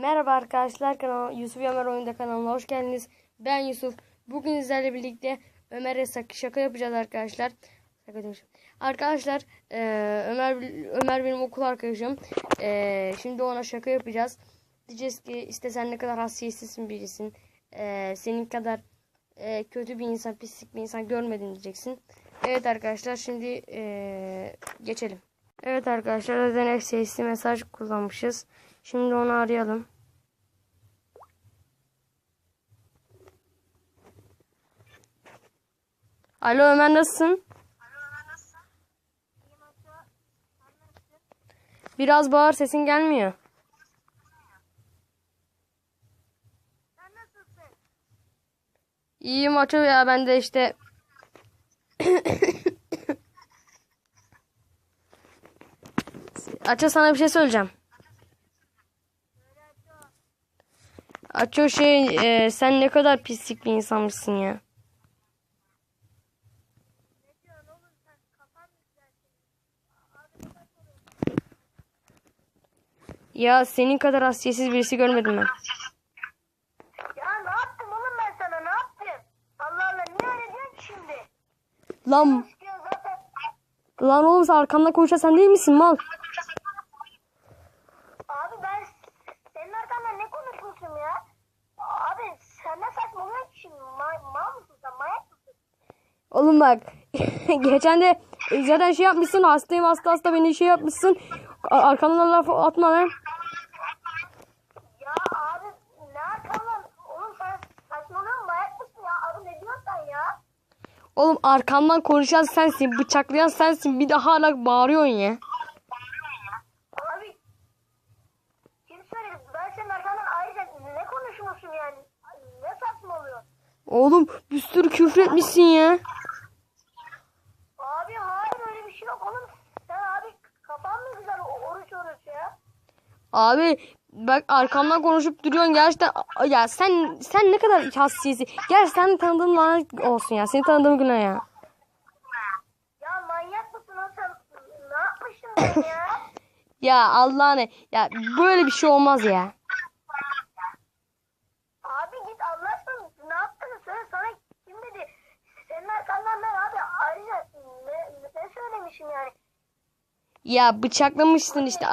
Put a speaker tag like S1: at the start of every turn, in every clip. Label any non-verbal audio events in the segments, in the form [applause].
S1: Merhaba arkadaşlar kanal Yusuf Ömer Oyunda kanalına hoş geldiniz. Ben Yusuf. Bugün sizlerle birlikte Ömer'e şaka yapacağız arkadaşlar. Arkadaşlar eee, Ömer Ömer benim okul arkadaşım. Eee, şimdi ona şaka yapacağız. Diyeceğiz ki işte sen ne kadar hassasiyetsizsin birisin. Eee, senin kadar eee, kötü bir insan, pislik bir insan görmedin diyeceksin. Evet arkadaşlar şimdi eee, geçelim. Evet arkadaşlar ödenek sesli mesaj kullanmışız. Şimdi onu arayalım. Alo Ömer nasılsın? Biraz bağır sesin gelmiyor. İyiyim Aço ya ben de işte [coughs] Aço sana bir şey söyleyeceğim. Aço şey e, sen ne kadar pislik bir insanmışsın ya. Ya senin kadar hassiyetsiz birisi görmedim ben.
S2: Ya ne yaptım oğlum ben sana ne yaptım? Allah Allah niye öyle diyorsun şimdi?
S1: Lan, lan oğlum sen arkamda konuşan sen değil misin mal?
S2: Abi ben senin arkandan ne konuşmuşum ya? Abi sen ne saçmalıyorsun ki şimdi? Ma mal mısın sen? Manyak mısın?
S1: Oğlum bak [laughs] geçen de zaten şey yapmışsın hastayım hasta hasta beni şey yapmışsın. Arkamdan laf atma lan.
S2: Ya abi ne? Oğlum sen saçmalıyorsun manyak mısın ya? Abi ne diyorsun ya?
S1: Oğlum arkamdan konuşan sensin bıçaklayan sensin bir de hala bağırıyorsun ya.
S2: Abi kim söyledi? Ben senin arkandan ayrıca ne konuşmuşum yani? Ne saçmalıyorsun?
S1: Oğlum bir sürü küfür etmişsin ya.
S2: Abi hayır öyle bir şey yok oğlum. Sen abi kafan mı güzel o- oruç oruç ya?
S1: Abi bak arkamdan konuşup duruyorsun gerçekten ya sen sen ne kadar hassasiyetsiz. Gel sen tanıdığın lanet olsun ya. Seni tanıdığım günah ya.
S2: Ya manyak mısın o sen? Ne yapmışım ben ya? [coughs]
S1: Ya Allah'ını ya böyle bir şey olmaz ya.
S2: abi git Allah aşkına ne yaptığını söyle sana kim dedi? Senin arkandan ben abi ayrıca ne, ne söylemişim yani?
S1: Ya bıçaklamışsın işte.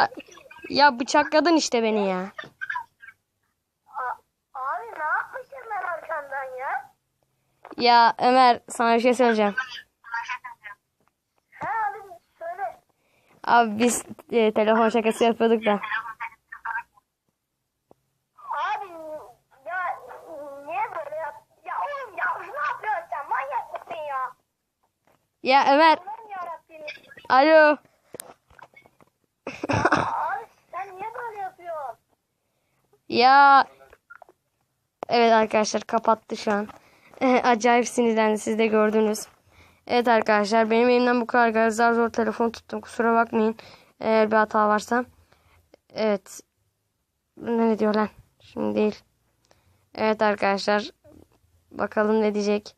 S1: Ya bıçakladın işte beni ya.
S2: Abi ne yapmışım ben arkandan ya?
S1: Ya Ömer sana bir şey söyleyeceğim.
S2: He abi söyle.
S1: Abi biz e, telefon şakası yapıyorduk da.
S2: Abi ya niye böyle yap? Ya oğlum ya ne yapıyorsun sen? Manyak mısın ya?
S1: Ya Ömer.
S2: Allah'ım yarabbim.
S1: Alo.
S2: Abi sen niye böyle yapıyorsun?
S1: Ya. Evet arkadaşlar kapattı şu an. [laughs] Acayip sinirlendi siz de gördünüz. Evet arkadaşlar benim elimden bu kadar zar zor telefon tuttum. Kusura bakmayın. Eğer bir hata varsa. Evet. Ne diyor lan? Şimdi değil. Evet arkadaşlar. Bakalım ne diyecek.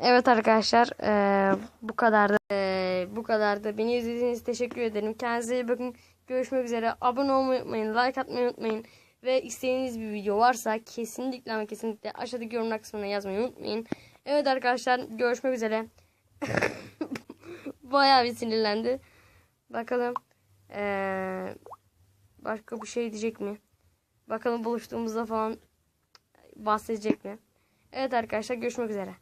S1: Evet arkadaşlar. eee, bu kadardı. Eee, bu kadardı. Beni izlediğiniz teşekkür ederim. Kendinize iyi bakın. Görüşmek üzere. Abone olmayı unutmayın. Like atmayı unutmayın. Ve istediğiniz bir video varsa kesinlikle ama kesinlikle aşağıdaki yorumlar kısmına yazmayı unutmayın. Evet arkadaşlar görüşmek üzere. [laughs] Bayağı bir sinirlendi. Bakalım. Eee, başka bir şey diyecek mi? Bakalım buluştuğumuzda falan bahsedecek mi? Evet arkadaşlar görüşmek üzere.